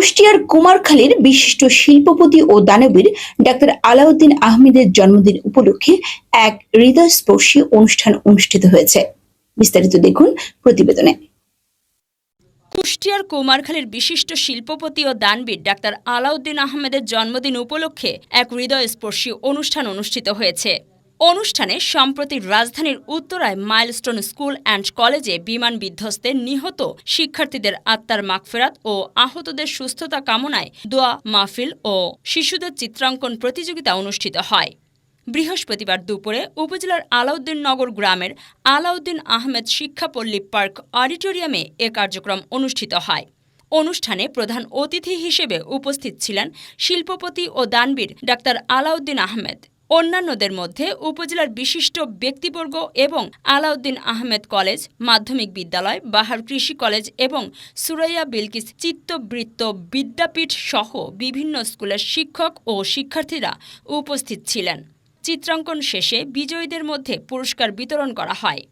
কুষ্টিয়ার কুমারখালীর বিশিষ্ট শিল্পপতি ও দানবীর ডাক্তার আলাউদ্দিন আহমেদের জন্মদিন উপলক্ষে এক হৃদয়স্পর্শী অনুষ্ঠান অনুষ্ঠিত হয়েছে। বিস্তারিত দেখুন প্রতিবেদনে। কুষ্টিয়ার কুমারখালীর বিশিষ্ট শিল্পপতি ও দানবীর ডাক্তার আলাউদ্দিন আহমেদের জন্মদিন উপলক্ষে এক হৃদয়স্পর্শী অনুষ্ঠান অনুষ্ঠিত হয়েছে। অনুষ্ঠানে সম্প্রতি রাজধানীর উত্তরায় মাইলস্টোন স্কুল অ্যান্ড কলেজে বিমান বিধ্বস্তে নিহত শিক্ষার্থীদের আত্মার মাগফেরাত ও আহতদের সুস্থতা কামনায় দোয়া, মাহফিল ও শিশুদের চিত্রাঙ্কন প্রতিযোগিতা অনুষ্ঠিত হয়। বৃহস্পতিবার দুপুরে উপজেলার আলাউদ্দিন নগর গ্রামের আলাউদ্দিন আহমেদ শিক্ষাপল্লী পার্ক অডিটোরিয়ামে এ কার্যক্রম অনুষ্ঠিত হয়। অনুষ্ঠানে প্রধান অতিথি হিসেবে উপস্থিত ছিলেন শিল্পপতি ও দানবীর ডাক্তার আলাউদ্দিন আহমেদ। অন্যান্যদের মধ্যে উপজেলার বিশিষ্ট ব্যক্তিবর্গ এবং আলাউদ্দিন আহমেদ কলেজ, মাধ্যমিক বিদ্যালয়, বাহার কৃষি কলেজ এবং সুরাইয়া বিলকিস চিত্তবৃত্ত বিদ্যাপীঠ সহ বিভিন্ন স্কুলের শিক্ষক ও শিক্ষার্থীরা উপস্থিত ছিলেন। চিত্রাঙ্কন শেষে বিজয়ীদের মধ্যে পুরস্কার বিতরণ করা হয়।